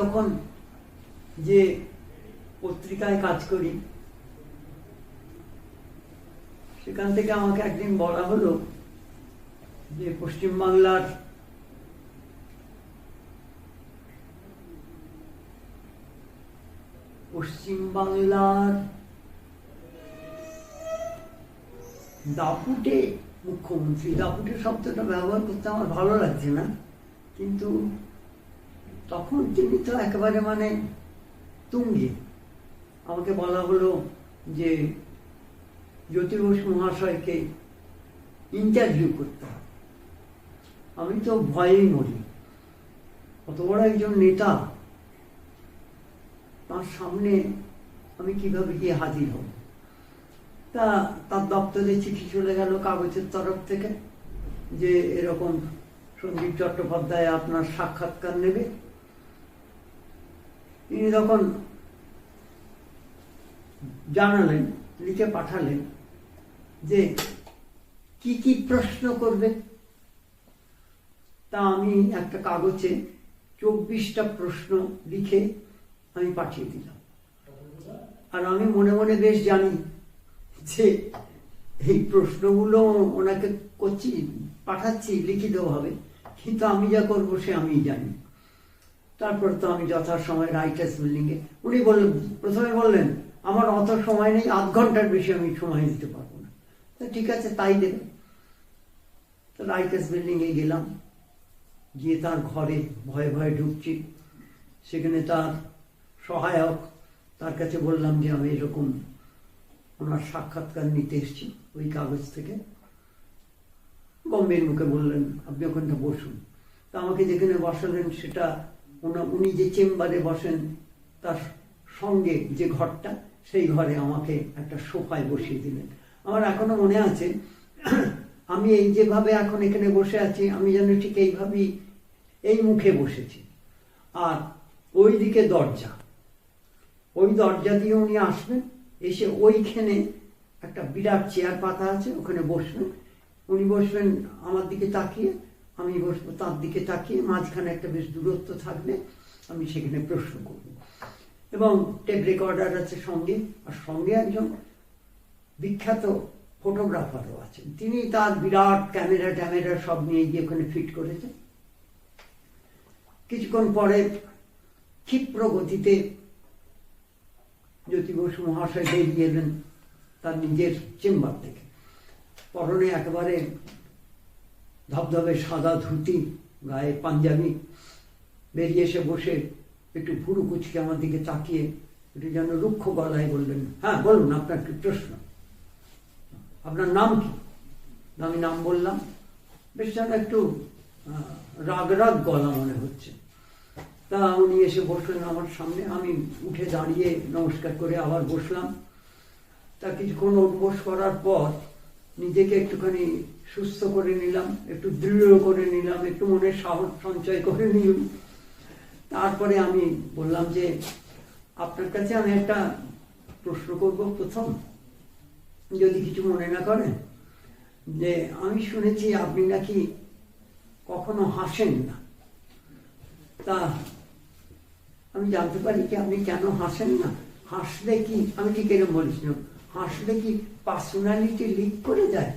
তখন যে পত্রিকায় কাজ করি, সেখান থেকে আমাকে একদিন বলা হলো যে পশ্চিমবাংলার পশ্চিমবাংলার দাপুটে মুখ্যমন্ত্রী দাপুটে শব্দটা ব্যবহার করতে আমার ভালো লাগছে না, কিন্তু তখন তিনি তো একেবারে মানে তুঙ্গে। আমাকে বলা হলো যে জ্যোতি ঘোষ মহাশয়কে ইন্টারভিউ করতে হবে। আমি তো ভয়েই মরি। অত বড় একজন নেতা, তার সামনে আমি কীভাবে গিয়ে হাজির হব? তা তার দপ্তরে চিঠি চলে গেল কাগজের তরফ থেকে যে এরকম সন্দীপ চট্টোপাধ্যায় আপনার সাক্ষাৎকার নেবে। তিনি তখন জানালেন, লিখে পাঠালেন যে কি কি প্রশ্ন করবে, তা আমি একটা কাগজে চব্বিশটা প্রশ্ন লিখে আমি পাঠিয়ে দিলাম। আর আমি মনে মনে বেশ জানি যে এই প্রশ্নগুলো ওনাকে করছি, পাঠাচ্ছি লিখিতভাবে কিন্তু আমি যা করব সে আমি জানি। তারপর তো আমি যথাসময় রাইটার্স বিল্ডিংয়ে, উনি বললেন, প্রথমে বললেন, আমার অত সময় নেই, আধ ঘণ্টার বেশি আমি সময় দিতে পারব না। তো ঠিক আছে, তাই দেবে। তো রাইটার্স বিল্ডিংয়ে গেলাম, গিয়ে তার ঘরে ভয়ে ভয়ে ঢুকছি। সেখানে তার সহায়ক, তার কাছে বললাম যে আমি এরকম ওনার সাক্ষাৎকার নিতে এসেছি ওই কাগজ থেকে। বম্বের মুখে বললেন, আপনি ওখানটা বসুন। তা আমাকে যেখানে বসালেন সেটা উনি যে চেম্বারে বসেন, তার সঙ্গে যে ঘরটা, সেই ঘরে আমাকে একটা সোফায় বসিয়ে দিলেন। আমার এখনও মনে আছে, আমি এই যেভাবে এখন এখানে বসে আছি, আমি যেন ঠিক এইভাবেই এই মুখে বসেছি। আর ওই দিকে দরজা। ওই দরজা দিয়ে উনি আসবেন, এসে ওইখানে একটা বিরাট চেয়ার পাতা আছে, ওখানে বসবেন। উনি বসবেন আমার দিকে তাকিয়ে আমি বসবো তার দিকে তাকিয়ে মাঝখানে একটা বেশ দূরত্ব থাকবে আমি সেখানে প্রশ্ন করব। এবং টেপ রেকর্ডার আছে সঙ্গে, আর সঙ্গে একজন বিখ্যাত ফটোগ্রাফারও আছেন। তিনি তার বিরাট ক্যামেরা ট্যামেরা সব নিয়ে গিয়ে ওখানে ফিট করেছেন। কিছুক্ষণ পরে ক্ষিপ্র গতিতে জ্যোতি ঘোষ মহাশয় বেরিয়ে এলেন তার নিজের চেম্বার থেকে। পরনে একেবারে ধবধবে সাদা ধুতি, গায়ে পাঞ্জাবি, বেরিয়ে এসে বসে একটু ভুরু কুচকে আমার দিকে তাকিয়ে একটু যেন রুক্ষ গলায় বললেন হ্যাঁ বলুন, আপনার কি প্রশ্ন? আপনার নাম কি? আমি নাম বললাম। বেশ, যেন একটু রাগ রাগ গলা মনে হচ্ছে। তা উনি এসে বসলেন আমার সামনে, আমি উঠে দাঁড়িয়ে নমস্কার করে আবার বসলাম। তা কিছুক্ষণ উঠবোস করার পর নিজেকে একটুখানি সুস্থ করে নিলাম, একটু দৃঢ় করে নিলাম, একটু মনে সাহস সঞ্চয় করে নিলাম। তারপরে আমি বললাম যে, আপনার কাছে আমি একটা প্রশ্ন করব প্রথম। যদি কিছু মনে না করেন, যে আমি শুনেছি আপনি নাকি কখনো হাসেন না। তা আমি জানতে পারি কি আপনি কেন হাসেন না? হাসলে কি, আমি ঠিক এরকম বলেছিলাম হাসলে কি পার্সোনালিটি লিক করে যায়?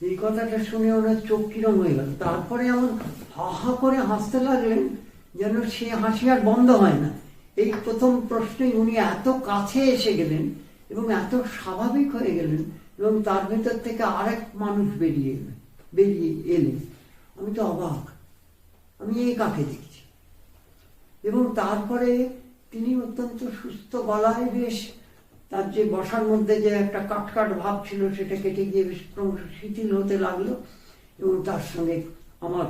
এই কথাটা শুনে ওনার চোখ কিরম হয়ে গেল। তারপরে আমার হা হা করে হাসতে লাগলেন যেন সে হাসি আর বন্ধ হয় না। এই প্রথম প্রশ্নে উনি এত কাছে এসে গেলেন এবং এত স্বাভাবিক হয়ে গেলেন এবং তার ভেতর থেকে আরেক মানুষ বেরিয়ে এলেন বেরিয়ে এলেন। আমি তো অবাক। আমি এই কাকে দেখছি? এবং তারপরে তিনি অত্যন্ত সুস্থ, গলায় বেশ তার যে বসার মধ্যে যে একটা কাটকাট ভাব ছিল, সেটা কেটে গিয়ে বেশ ক্রমশ শিথিল হতে লাগল এবং তার সঙ্গে আমার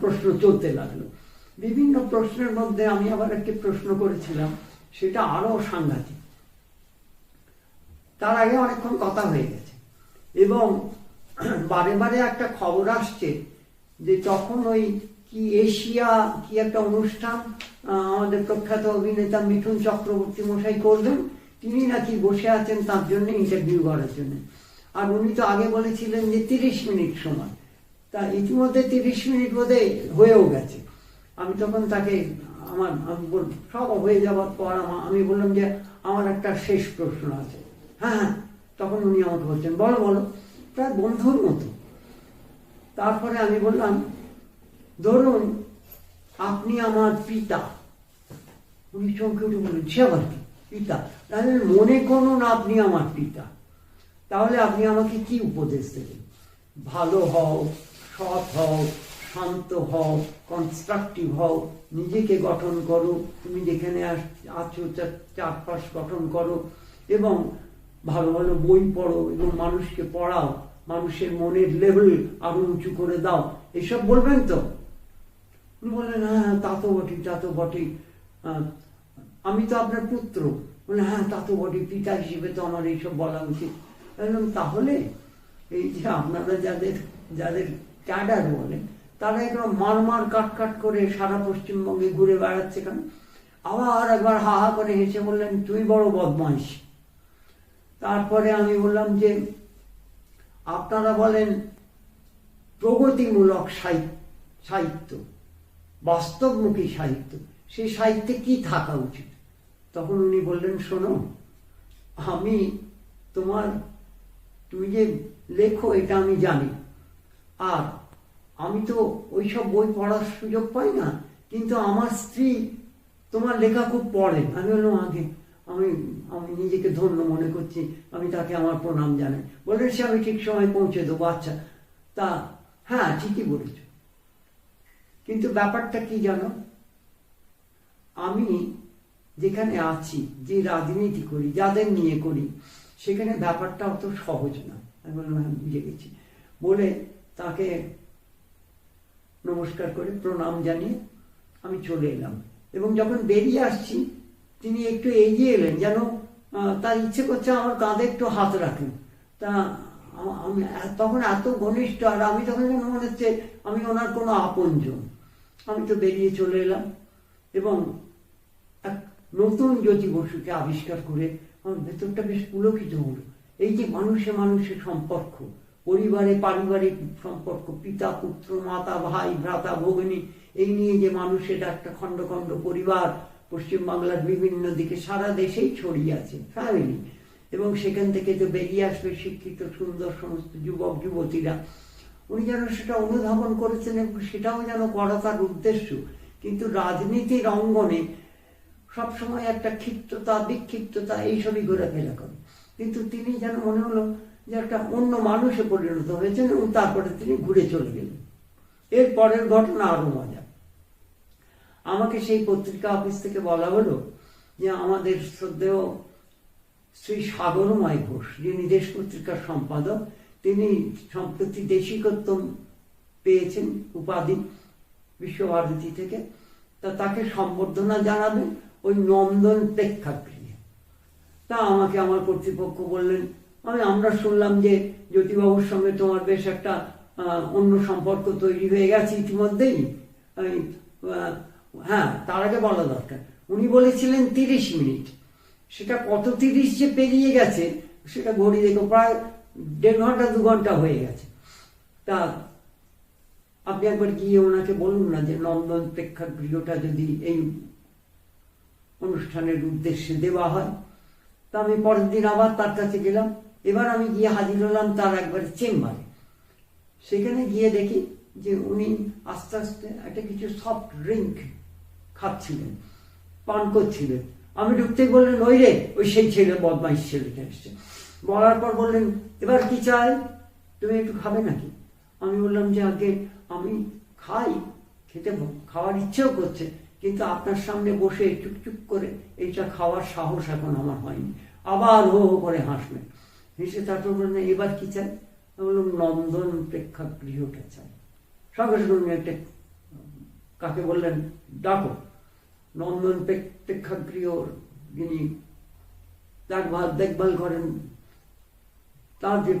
প্রশ্ন চলতে লাগল। বিভিন্ন প্রশ্নের মধ্যে আমি আবার একটি প্রশ্ন করেছিলাম, সেটা আরও সাংঘাতিক। তার আগে অনেকক্ষণ কথা হয়ে গেছে এবং বারে বারে একটা খবর আসছে যে তখন ওই কি এশিয়া, কি একটা অনুষ্ঠান আমাদের প্রখ্যাত অভিনেতা মিঠুন চক্রবর্তী মশাই করবেন তিনি নাকি বসে আছেন তার জন্য ইন্টারভিউ করার জন্য। আর উনি তো আগে বলেছিলেন যে তিরিশ মিনিট সময়। তা ইতিমধ্যে তিরিশ মিনিট বোধে হয়েও গেছে। আমি তখন তাকে আমার আমি সব হয়ে যাওয়ার পর আমি বললাম যে আমার একটা শেষ প্রশ্ন আছে। হ্যাঁ হ্যাঁ তখন উনি আমাকে বলছেন, বলো বলো। প্রায় বন্ধুর মতো। তারপরে আমি বললাম, ধরুন আপনি আমার পিতা। উনি চমকে উঠে বললেন, সে আবার কি? পিতা। তাহলে মনে করুন আপনি আমার পিতা। তাহলে আপনি আমাকে কি উপদেশ দেবেন? ভালো হও সৎ হও শান্ত হও কনস্ট্রাকটিভ হও নিজেকে গঠন করো। তুমি যেখানে আছো চারপাশ গঠন করো এবং ভালো ভালো বই পড়ো এবং মানুষকে পড়াও মানুষের মনের লেভেল আরও উঁচু করে দাও। এসব বলবেন তো? উনি বললেন হ্যাঁ হ্যাঁ, তা তো বটে তা তো বটে আহ, আমি তো আপনার পুত্র। বলে হ্যাঁ তা তো বটে, পিতা হিসেবে তো আমার এইসব বলা উচিত। তাহলে এই যে আপনারা যাদের যাদের ক্যাডার বলেন তারা একদম মার কাট কাট করে সারা পশ্চিমবঙ্গে ঘুরে বেড়াচ্ছে কেন? আবার একবার হা হা করে হেসে বললেন, তুই বড় বদমাইশ। তারপরে আমি বললাম যে, আপনারা বলেন প্রগতিমূলক সাহি- সাহিত্য, বাস্তবমুখী সাহিত্য। সেই সাহিত্যে কি থাকা উচিত? তখন উনি বললেন, শোনো, আমি তোমার, তুমি যে লেখো, এটা আমি জানি। আর আমি তো ওইসব বই পড়ার সুযোগ পাই না, কিন্তু আমার স্ত্রী তোমার লেখা খুব পড়ে। আমি বললাম, আগে আমি আমি নিজেকে ধন্য মনে করছি, আমি তাকে আমার প্রণাম জানাই। বললেন, সে আমি ঠিক সময় পৌঁছে দেবো। আচ্ছা তা হ্যাঁ ঠিকই বলেছ। কিন্তু ব্যাপারটা কি জানো আমি যেখানে আছি, যে রাজনীতি করি, যাদের নিয়ে করি, সেখানে ব্যাপারটা অত সহজ না। আমি বললাম হ্যাঁ বুঝে গেছি। বলে তাকে নমস্কার করে, প্রণাম জানিয়ে আমি চলে এলাম। এবং যখন বেরিয়ে আসছি, তিনি একটু এগিয়ে এলেন, যেন তার ইচ্ছে করছে আমার কাঁধে একটু হাত রাখেন। তা আমি তখন এত ঘনিষ্ঠ আর আমি তখন যেন মনে হচ্ছে আমি ওনার কোনো আপনজন। আমি তো বেরিয়ে চলে এলাম এবং নতুন জ্যোতি বসুকে আবিষ্কার করে আমার ভেতরটা বেশ পুলকিত হলো। এই যে মানুষে মানুষের সম্পর্ক, পরিবারে পারিবারিক সম্পর্ক, পিতা, পুত্র, মাতা, ভাই, ভ্রাতা, ভগিনী, এই নিয়ে যে মানুষের একটা খণ্ড খণ্ড পরিবার পশ্চিমবাংলার বিভিন্ন দিকে সারা দেশেই ছড়িয়ে আছে ফ্যামিলি এবং সেখান থেকে তো বেরিয়ে আসবে শিক্ষিত, সুন্দর সমস্ত যুবক, যুবতীরা। উনি যেন সেটা অনুধাবন করেছেন এবং সেটাও যেন করা তার উদ্দেশ্য। কিন্তু রাজনীতির অঙ্গনে সবসময় একটা ক্ষিপ্ততা, বিক্ষিপ্ততা, এইসবই ঘোরাফেরা করে। কিন্তু তিনি যেন মনে হলো যে একটা অন্য মানুষে পরিণত হয়েছেন এবং তারপরে তিনি ঘুরে চলে গেলেন। এর পরের ঘটনা আরও মজা আমাকে সেই পত্রিকা অফিস থেকে বলা হলো যে আমাদের শ্রদ্ধেয় শ্রী সাগরময় ঘোষ, যিনি দেশ পত্রিকার সম্পাদক, তিনি সম্প্রতি দেশিকত্ব পেয়েছেন উপাধি বিশ্বভারতী থেকে। তা তাকে সম্বর্ধনা জানাবেন। ওই নন্দন প্রেক্ষাগৃহে। তা আমাকে আমার কর্তৃপক্ষ বললেন, আমি আমরা শুনলাম যে জ্যোতিবাবুর সঙ্গে তোমার বেশ একটা অন্য সম্পর্ক তৈরি হয়ে গেছে ইতিমধ্যেই। আমি হ্যাঁ তার আগে বলা দরকার। উনি বলেছিলেন তিরিশ মিনিট। সেটা কত তিরিশ যে পেরিয়ে গেছে, সেটা ঘড়ি দেখো, প্রায় দেড় ঘণ্টা, দু ঘণ্টা হয়ে গেছে। তা আপনি একবার গিয়ে ওনাকে বলুন না যে নন্দন প্রেক্ষাগৃহটা যদি এই অনুষ্ঠানের উদ্দেশ্যে দেওয়া হয়। তা আমি পরের দিন আবার তার কাছে গেলাম। এবার আমি গিয়ে হাজির হলাম তার একবার চেম্বারে। সেখানে গিয়ে দেখি যে উনি আস্তে আস্তে একটা কিছু সফট ড্রিঙ্ক খাচ্ছিলেন, পান করছিলেন। আমি ঢুকতে বললেন, ওই রে, ওই সেই ছেলে, বদমাইশ ছেলেটা এসছে। বলার পর বললেন, এবার কি চাই? তুমি একটু খাবে নাকি? আমি বললাম যে, আগে আমি খাই, খেতে খাওয়ার ইচ্ছেও করছে। কিন্তু আপনার সামনে বসে চুপচুপ করে এইটা খাওয়ার সাহস এখন আমার হয়নি। আবার হো হো করে হাসলেন। হেসে তারপর বললেন, এবার কি চাই? বললাম নন্দন প্রেক্ষাগৃহটা চাই। সঙ্গে সঙ্গে একটা, কাকে বললেন, ডাকো। নন্দন প্রেক- প্রেক্ষাগৃহ যিনি দেখভাল দেখভাল করেন, তার যে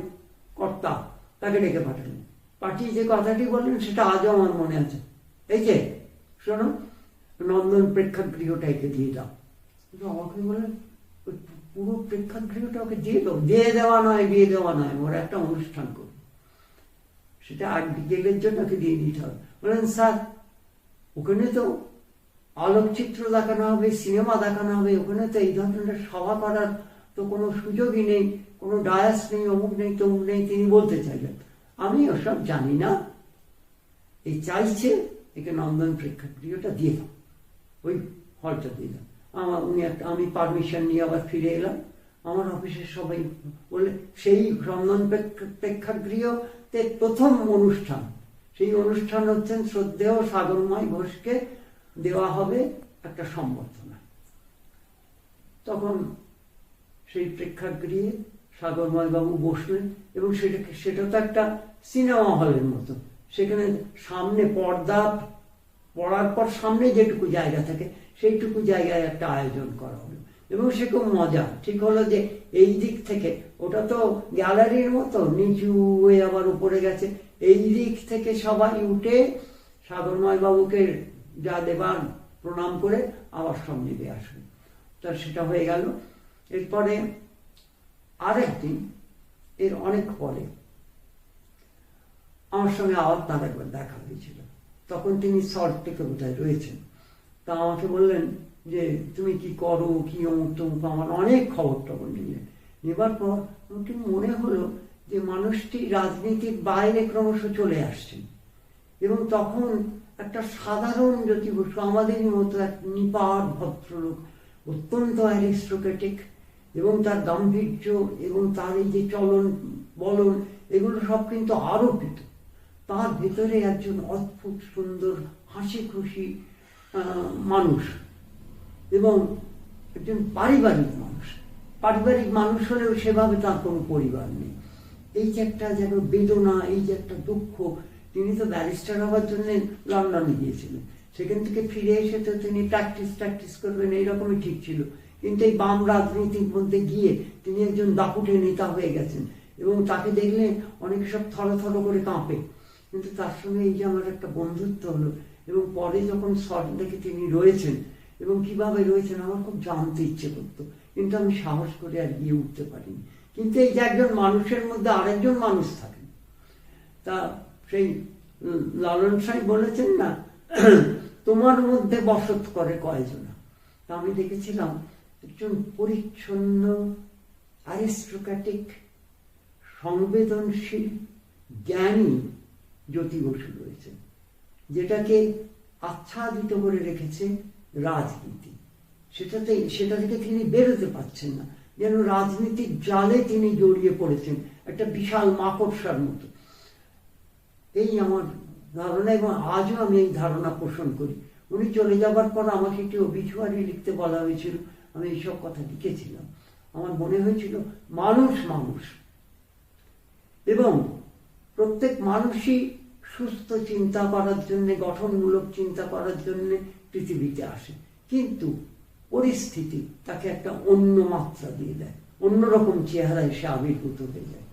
কর্তা, তাকে ডেকে পাঠালেন। পাঠিয়ে যে কথাটি বললেন, সেটা আজও আমার মনে আছে। এই যে, শোনো নন্দন প্রেক্ষাগৃহটা একে দিয়ে দাও। কিন্তু আমাকে বললেন ওই পুরো প্রেক্ষাগৃহটা ওকে দিয়ে দাও। দিয়ে দেওয়া নয়, দিয়ে দেওয়া নয়, ওরা একটা অনুষ্ঠান করবে। সেটা আট বিকেলের জন্য ওকে দিয়ে দিতে হবে। বলেন, স্যার, ওখানে তো আলোকচিত্র দেখানো হবে, সিনেমা দেখানো হবে, ওখানে তো এই ধরনের সভা করার তো কোনো সুযোগই নেই, কোনো ডায়াস নেই, অমুক নেই, তমুক নেই, তিনি বলতে চাইলেন। আমি ওসব জানি না। এই চাইছে একে নন্দন প্রেক্ষাগৃহটা দিয়ে দাও। ওই হলটা দাও আমার উনি একটা, আমি পারমিশন নিয়ে আবার ফিরে এলাম। আমার অফিসের সবাই বলে সেই ভ্রমণ প্রেক্ষা- প্রেক্ষাগৃহতে প্রথম অনুষ্ঠান। সেই অনুষ্ঠান হচ্ছেন শ্রদ্ধেয় সাগরময় ঘোষকে দেওয়া হবে একটা সম্বর্ধনা। তখন সেই প্রেক্ষাগৃহে সাগরময় বাবু বসলেন এবং সেটাকে, সেটা তো একটা সিনেমা হলের মতো। সেখানে সামনে পর্দা পড়ার পর সামনে যেটুকু জায়গা থাকে, সেইটুকু জায়গায় একটা আয়োজন করা হলো। এবং সে খুব মজা। ঠিক হলো যে এই দিক থেকে, ওটা তো গ্যালারির মতো, নিচু হয়ে আবার উপরে গেছে। এই দিক থেকে সবাই উঠে সাগরময় বাবুকে যা দেবার প্রণাম করে আবার সঙ্গে আসবে তা সেটা হয়ে গেল। এরপরে আরেকদিন, এর অনেক পরে, আমার সঙ্গে আবার তার একবার দেখা হয়েছিল। তখন তিনি সল্ট থেকে বোধহয় রয়েছেন। তা আমাকে বললেন যে, তুমি কি করো? কি অমুক তমুক? আমার অনেক খবর টবর নিলেন নেবার পর আমাকে মনে হলো যে, মানুষটি রাজনীতির বাইরে ক্রমশ চলে আসছেন। এবং তখন একটা সাধারণ জ্যোতি বসু আমাদেরই মতো এক নিপাট ভদ্রলোক, অত্যন্ত অ্যারিস্টোক্রেটিক এবং তার গাম্ভীর্য এবং তার এই যে চলন বলন, এগুলো সব কিন্তু আরোপিত। তার ভেতরে একজন অদ্ভুত, সুন্দর হাসি খুশি মানুষ এবং একজন পারিবারিক মানুষ। পারিবারিক মানুষ হলেও সেভাবে তার কোনো পরিবার নেই। এই যে একটা যেন বেদনা, এই যে একটা দুঃখ, তিনি তো ব্যারিস্টার হওয়ার জন্য লন্ডনে গিয়েছিলেন। সেখান থেকে ফিরে এসে তো তিনি প্র্যাকটিস প্র্যাকটিস করবেন, এইরকমই ঠিক ছিল। কিন্তু এই বাম রাজনীতির মধ্যে গিয়ে তিনি একজন দাপুটে নেতা হয়ে গেছেন এবং তাকে দেখলে অনেক সব থর থর করে কাঁপে। কিন্তু তার সঙ্গে এই যে আমার একটা বন্ধুত্ব হলো, এবং পরে যখন শর্ট দেখে তিনি রয়েছেন, এবং কীভাবে রয়েছেন আমার খুব জানতে ইচ্ছে করতো, কিন্তু আমি সাহস করে আর গিয়ে উঠতে পারিনি। কিন্তু এই যে একজন মানুষের মধ্যে আরেকজন মানুষ থাকেন তা সেই লালন সাহেব বলেছেন না, তোমার মধ্যে বসত করে কয়জনা? তা আমি দেখেছিলাম, একজন পরিচ্ছন্ন অ্যারিস্টোক্র্যাটিক সংবেদনশীল, জ্ঞানী জ্যোতি বসু রয়েছে যেটাকে আচ্ছাদিত করে রেখেছে রাজনীতি। সেটাতে, সেটা থেকে তিনি বেরোতে পারছেন না। যেন রাজনীতির জালে তিনি জড়িয়ে পড়েছেন, একটা বিশাল মাকড়সার মতো। এই আমার ধারণা, এবং আজও আমি এই ধারণা পোষণ করি। উনি চলে যাবার পর আমাকে একটি অবিচুয়ারি লিখতে বলা হয়েছিল, আমি এইসব কথা লিখেছিলাম। আমার মনে হয়েছিল, মানুষ মানুষ। এবং প্রত্যেক মানুষই সুস্থ চিন্তা করার জন্য, গঠনমূলক চিন্তা করার জন্য পৃথিবীতে আসে। কিন্তু পরিস্থিতি তাকে একটা অন্য মাত্রা দিয়ে দেয়, অন্যরকম চেহারায় সে আবির্ভূত হয়ে যায়।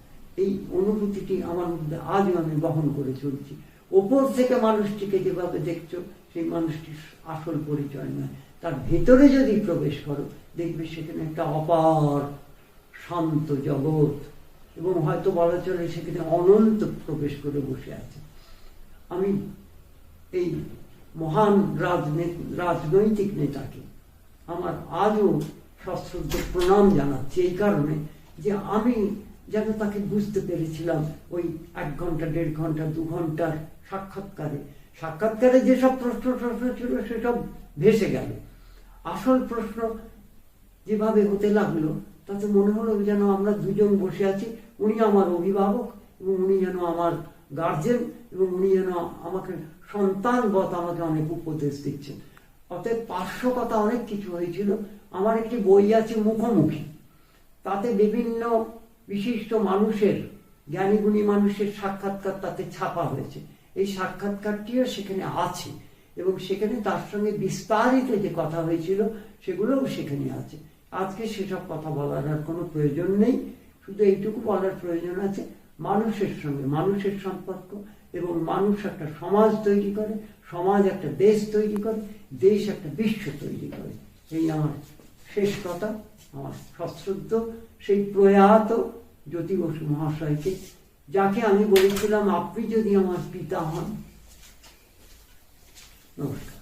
এই অনুভূতিটি আমার মধ্যে আজও আমি বহন করে চলছি। ওপর থেকে মানুষটিকে যেভাবে দেখছ, সেই মানুষটির আসল পরিচয় নয়। তার ভেতরে যদি প্রবেশ করো, দেখবে সেখানে একটা অপার শান্ত জগৎ এবং হয়তো বলা চলে সেখানে অনন্ত প্রবেশ করে বসে আছে। আমি এই মহান রাজনৈতিক নেতাকে আমার আজও সশ্রদ্ধ প্রণাম জানাচ্ছি এই কারণে যে আমি যেন তাকে বুঝতে পেরেছিলাম ওই এক ঘণ্টা, দেড় ঘণ্টা, দু ঘণ্টার সাক্ষাৎকারে। সাক্ষাৎকারে যেসব প্রশ্ন প্রশ্ন ছিল সেসব ভেসে গেল। আসল প্রশ্ন যেভাবে হতে লাগল, তাতে মনে হলো যেন আমরা দুজন বসে আছি, উনি আমার অভিভাবক এবং উনি যেন আমার গার্জেন এবং উনি যেন আমাকে সন্তানবত আমাকে অনেক উপদেশ দিচ্ছেন। অতএব পার্শ্ব কথা অনেক কিছু হয়েছিল। আমার একটি বই আছে মুখোমুখি। তাতে বিভিন্ন বিশিষ্ট মানুষের, জ্ঞানীগুণী মানুষের সাক্ষাৎকার তাতে ছাপা হয়েছে। এই সাক্ষাৎকারটিও সেখানে আছে এবং সেখানে তার সঙ্গে বিস্তারিত যে কথা হয়েছিল সেগুলোও সেখানে আছে। আজকে সেসব কথা বলার আর কোনো প্রয়োজন নেই। শুধু এইটুকু বলার প্রয়োজন আছে। মানুষের সঙ্গে মানুষের সম্পর্ক এবং মানুষ একটা সমাজ তৈরি করে, সমাজ একটা দেশ তৈরি করে, দেশ একটা বিশ্ব তৈরি করে। এই আমার শেষ কথা, আমার সশ্রদ্ধ, সেই প্রয়াত জ্যোতি বসু মহাশয়কে, যাকে আমি বলেছিলাম, আপনি যদি আমার পিতা হন। নমস্কার।